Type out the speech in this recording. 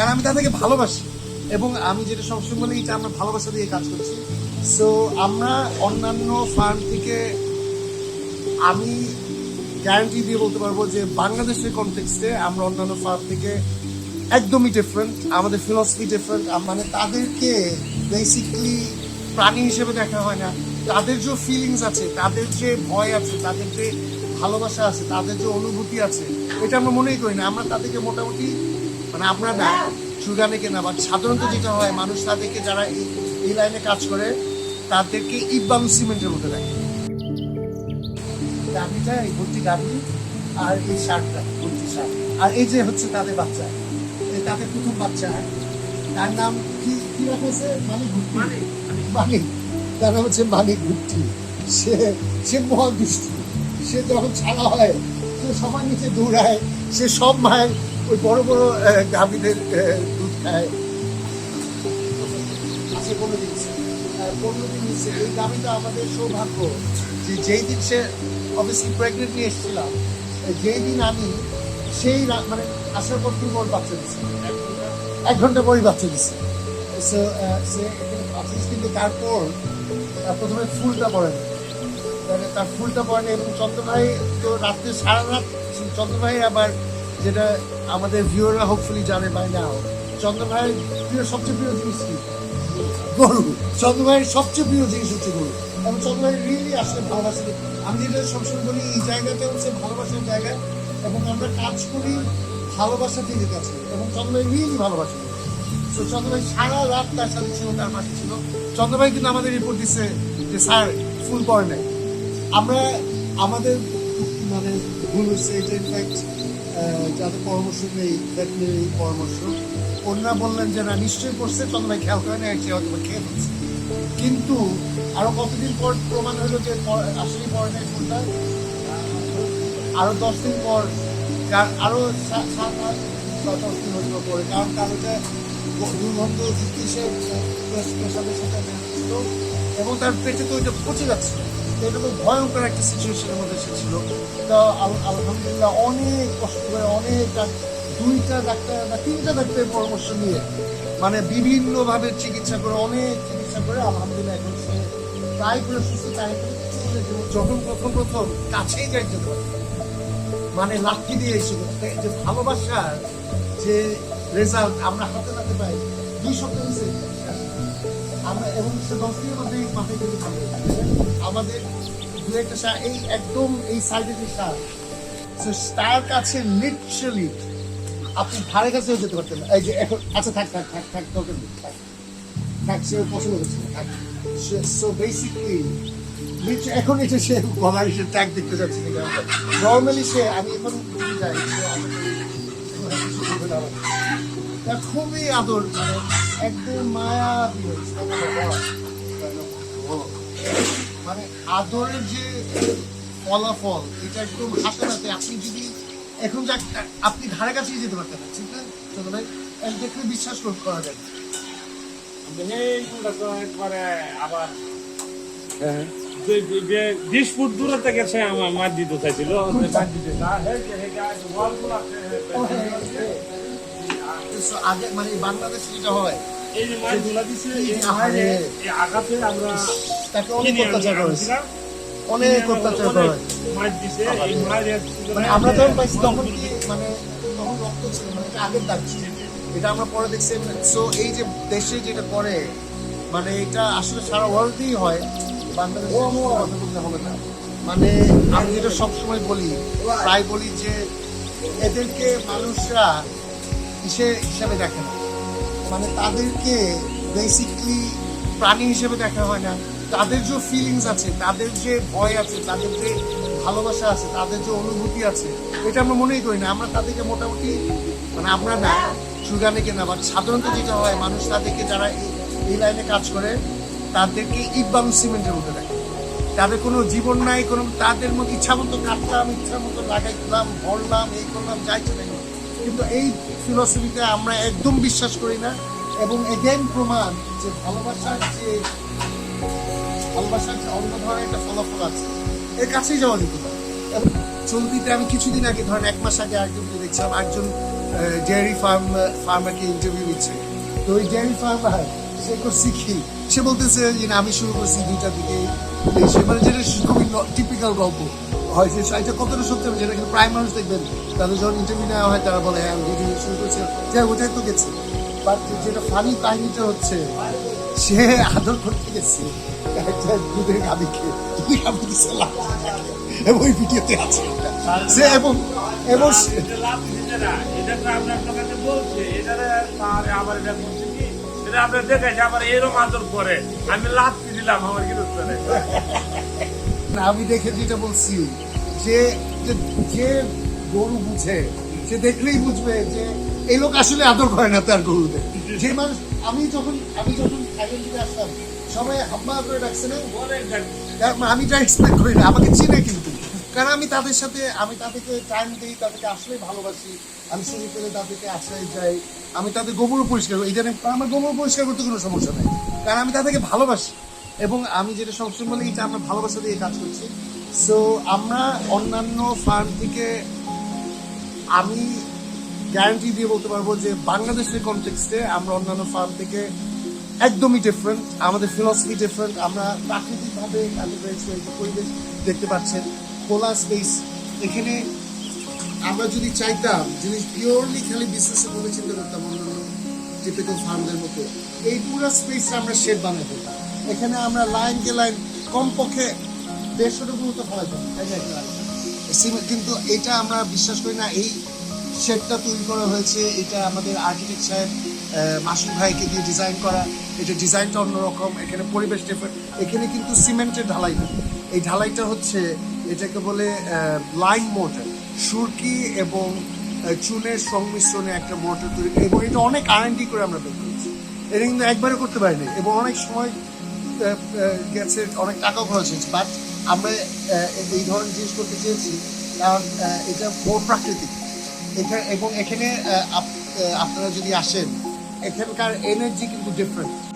কারণ আমি তাদেরকে ভালোবাসি। এবং আমি যেটা সবসময় বলি, এটা আমরা ভালোবাসা দিয়ে কাজ করছি। সো আমরা অন্যান্য ফার্ম থেকে আমি গ্যারান্টি দিয়ে বলতে পারব যে, বাংলাদেশের কনটেক্সটে আমরা অন্যান্য ফার্ম থেকে একদমই ডিফারেন্ট আমাদের ফিলসফি ডিফারেন্ট মানে তাদেরকে বেসিকলি প্রাণী হিসেবে দেখা হয় না। তাদের যে ফিলিংস আছে, তাদের যে ভয় আছে, তাদের যে ভালোবাসা আছে, তাদের যে অনুভূতি আছে, এটা আমরা মনেই করি না। আমরা তাদেরকে মোটামুটি মানে আমরা না সুগানেকে না বাট সাধারণত যেটা হয় মানুষ তাদেরকে যারা এই লাইনে কাজ করে তাদেরকে ইবালু সিমেন্টের মধ্যে রাখে। গাভিটা এই ভর্তি গাভি আর এই শার্টটা ভর্তি শার্ট আর এই যে হচ্ছে তাদের বাচ্চা এই তাদের প্রথম বাচ্চা। তার নাম কি কি রাখেছে মানিক ভুট্টি। মানিক। তার নাম হচ্ছে মানিক ভুট্টি। সে সে মহা সে যখন ছাড়া হয় সে সবার নিচে দৌড়ায় সে সব মায়ের ওই বড় বড় গাভীদের দুধ খায়। আছে কোনো জিনিস পনেরো দিন নিচ্ছে এই গাভিটা আমাদের সৌভাগ্য। যে যেই দিন সে অবভিয়াসলি প্রেগনেন্ট নিয়ে এসেছিলাম যেই দিন আমি সেই মানে আসার পর তিন ওর বাচ্চা দিচ্ছে এক ঘণ্টা। পরই বাচ্চা দিচ্ছে সে বাচ্চা দিচ্ছে, কিন্তু তারপর প্রথমে ফুলটা পড়ে তার ফুলটা পড়ে এবং চন্দ্র ভাই তো রাত্রে সারা রাত চন্দ্র ভাই আবার যেটা আমাদের ভিউরা হোপফুলি জানে বাই নাও চন্দ্র ভাইয়ের প্রিয়, সবচেয়ে প্রিয় জিনিস কি? গরু চন্দ্র ভাইয়ের সবচেয়ে প্রিয় জিনিস হচ্ছে গরু এবং চন্দ্র ভাই রিয়েলি আসলে ভালোবাসে। আমি যেটা সবসময় বলি, এই জায়গাটা হচ্ছে ভালোবাসার জায়গা এবং আমরা কাজ করি ভালোবাসা থেকে করি এবং চন্দ্র ভাই রিয়েলি ভালোবাসে। তো চন্দ্র ভাই সারা রাত তার সাথে ছিল, তার পাশে ছিল। চন্দ্র ভাই কিন্তু আমাদের রিপোর্ট দিচ্ছে যে, স্যার, ফুল পড়ে নাই। আমরা আমাদের মানে ভুল হচ্ছে এটা ইনফ্যাক্ট যাদের পরামর্শ নেই ভেটেরিনারি পরামর্শ অন্যরা বললেন যে না নিশ্চয়ই করছে ভাই খেয়াল করে না সে হয়তো খেয়ে ফেলছে কিন্তু আরও কতদিন পর প্রমাণ হলো যে প- আসলেই পড়ে নাই ফুলটা আরও দশ দিন পর যার- আরও সাত সাত দশ দিন হইল পরে কারণ হচ্ছে দুর্গন্ধ যুক্তি সে পেশাবের সাথে এবং তার পেটে তো ওইটা পচে যাচ্ছে খুব ভয়ঙ্কর একটা সিচুয়েশনের মধ্যে সে ছিল। তো আল- আলহামদুলিল্লাহ অনেক কষ্ট করে অনেক দুইটা ডাক্তার বা তিনটা ডাক্তারের পরামর্শ নিয়ে মানে বিভিন্নভাবে চিকিৎসা করে, অনেক চিকিৎসা করে আলহামদুলিল্লাহ এখন সে প্রায় করে সুস্থ, তাই যখন প্রথম প্রথম কাছেই যাই যেতে পারে মানে লাঠি দিয়ে এসেছিল যে ভালোবাসার যে রেজাল্ট আমরা হাতে নাতে পাই, দুই সপ্তাহ আমরা এবং সে দশ দিনের মধ্যেই মাথায়। আমাদের দু একটা সার এই একদম এই সাইডে যে সার সে তার কাছে লিটারালি আপনি ধারে কাছেও যেতে পারতেন না। এই যে এখন আচ্ছা থাক থাক থাক থাক তোকে দিই, থাক সে পছন্দ করছে না, থাক সো বেসিকলি এখন এটা সে গলার সে ট্যাগ দেখতে যাচ্ছে নর্মালি সে আমি এখন যাই খুবই আদর মানে একদম মায়া দিয়ে। মানে আদরের যে ফলাফল এটা একদম হাতে হাতে আপনি যদি এখন যাক আপনি ধারে কাছেই যেতে পারতেন না ঠিক না ভাই এক দেখলে বিশ্বাস কর- যায়। একবারে আবার যে- যে- যে বিশ ফুট দূরে থেকে সে আমার মাছ দিতে চাইছিল। মাছ দিতে। আগে মানে বাংলাদেশে যেটা হয় এই যে মাছগুলো দিছে এই আহারে। এই আঘাতে আমরা তাকে অনেক অত্যাচার করা অনেক অত্যাচার অনেক মাছ দিছে এই মাছের মানে আমরা যখন পাইছি তখন কি মানে তখন রক্ত ছিল মানে এটা আগের দাগ ছিল। এটা আমরা পরে দেখছি। সো এই যে দেশে যেটা করে মানে এটা আসলে সারা ওয়ার্ল্ডেই হয়। বাংলাদেশে হবে না। মানে আমি যেটা সবসময় বলি প্রায় বলি যে এদেরকে মানুষরা কিসে হিসাবে দেখে না মানে তাদেরকে বেসিকলি প্রাণী হিসেবে দেখা হয় না। তাদের যে ফিলিংস আছে, তাদের যে ভয় আছে, তাদের যে ভালোবাসা আছে, তাদের যে অনুভূতি আছে, এটা আমরা মনেই করি না। আমরা তাদেরকে মোটামুটি মানে আমরা না সুগানেকে না বা সাধারণত যেটা হয়, মানুষ তাদেরকে যারা এই- লাইনে কাজ করে, তাদেরকে ইবালু সিমেন্টের মধ্যে দেখে তাদের কোনো জীবন নাই, কোনো তাদের মতো ইচ্ছা মতো কাটলাম, ইচ্ছা মতো লাগাইলাম, ভরলাম, এই করলাম, যাই চলে। কিন্তু এই ফিলসফিতে আমরা একদম বিশ্বাস করি না। এবং এগেন প্রমাণ যে ভালোবাসার যে ভালোবাসার যে অন্য ধরনের একটা ফলাফল আছে, এর কাছেই যাওয়া যেত না এবং চলতিতে আমি কিছুদিন আগে, ধরেন এক মাস আগে একজনকে দেখছিলাম একজন ডেয়ারি ফার্ম, ফার্মারকে ইন্টারভিউ দিচ্ছে। তো ওই ডেয়ারি ফার্মার, সে করছি কি সে বলতেছে যে আমি শুরু করছি দুইটার দিকে সে মানে যেটা খুবই টিপিক্যাল গল্প। হয় সে এটা কতটা সত্যি হবে? যেটা কিন্তু প্রায় মানুষ দেখবেন। তাদের যখন ইন্টারভিউ নেওয়া হয়, তারা বলে হ্যাঁ আমি শুরু করছি। যাই ওটাই তো গেছে। বাট যেটা ফানি কাহিনীটা হচ্ছে, সে আদর করতে গেছে। একটা দুধের গাবিকে দুধের গাবি দিচ্ছে। এবং ওই ভিডিওতে আছে। সে এবং এবং আমরা এটারে আবার এরকম আদর করে। আমি লাভ দিলাম আমার কি আমি দেখে যেটা বলছি। যে যে- গরু বুঝে সে দেখলেই বুঝবে যে এই লোক আসলে আদর করে না তার গরুদের। যে মানুষ আমি যখন আমি যখন থেকে আসলাম সবাই হাম্মা করে ডাকছে না? মানে আমি যা এক্সপেক্ট করি না আমাকে চিনে কিন্তু। কারণ আমি তাদের সাথে আমি তাদেরকে টাইম দিই তাদেরকে আসলে ভালোবাসি আমি সুযোগ পেলে তাদেরকে আশ্রয় যাই আমি তাদের গোবরও পরিষ্কার করি। এটা আমার গোবর পরিষ্কার করতে কোনো সমস্যা নেই। কারণ আমি তাদেরকে ভালোবাসি। এবং আমি যেটা সবসময় বলি, এটা আমরা ভালোবাসা দিয়ে কাজ করছি। সো আমরা অন্যান্য ফার্ম থেকে আমি গ্যারান্টি দিয়ে বলতে পারব যে, বাংলাদেশের কনটেক্সটে আমরা অন্যান্য ফার্ম থেকে একদমই ডিফারেন্ট আমাদের ফিলসফি ডিফারেন্ট আমরা প্রাকৃতিকভাবে এই পরিবেশ দেখতে পাচ্ছেন খোলা স্পেস এখানে আমরা যদি চাইতাম, যদি পিওরলি খালি বিজনেসের ভাবে চিন্তা করতাম অন্যান্য টিপিক্যাল ফার্মদের মতো, এই পুরো স্পেসটা আমরা শেড বানাই ফেলতাম এখানে আমরা লাইন কে লাইন কমপক্ষে দেড়শোটুকু মতো line। কিন্তু এটা আমরা বিশ্বাস করি না, এই শেডটা তৈরি করা হয়েছে, এটা আমাদের আর্কিটেক্ট সাহেব মাসুদ ভাইকে দিয়ে ডিজাইন করা। এটা ডিজাইনটা অন্যরকম, এখানে পরিবেশ ডিফারেন্ট এখানে কিন্তু সিমেন্টের ঢালাই না এই ঢালাইটা হচ্ছে, এটাকে বলে লাইন মোটর সুরকি এবং চুনের সংমিশ্রণে একটা মোটর তৈরি এবং এটা অনেক আরএনডি করে আমরা বের করেছি। এটা কিন্তু একবারে করতে পারিনি, এবং অনেক সময় গেছে, অনেক টাকা খরচ হয়েছে বাট আমরা এই ধরনের জিনিস করতে চেয়েছি, কারণ এটা মোর প্রাকৃতিক। এখানে এবং এখানে আপ- আপনারা যদি আসেন, এখানকার এনার্জি কিন্তু ডিফারেন্ট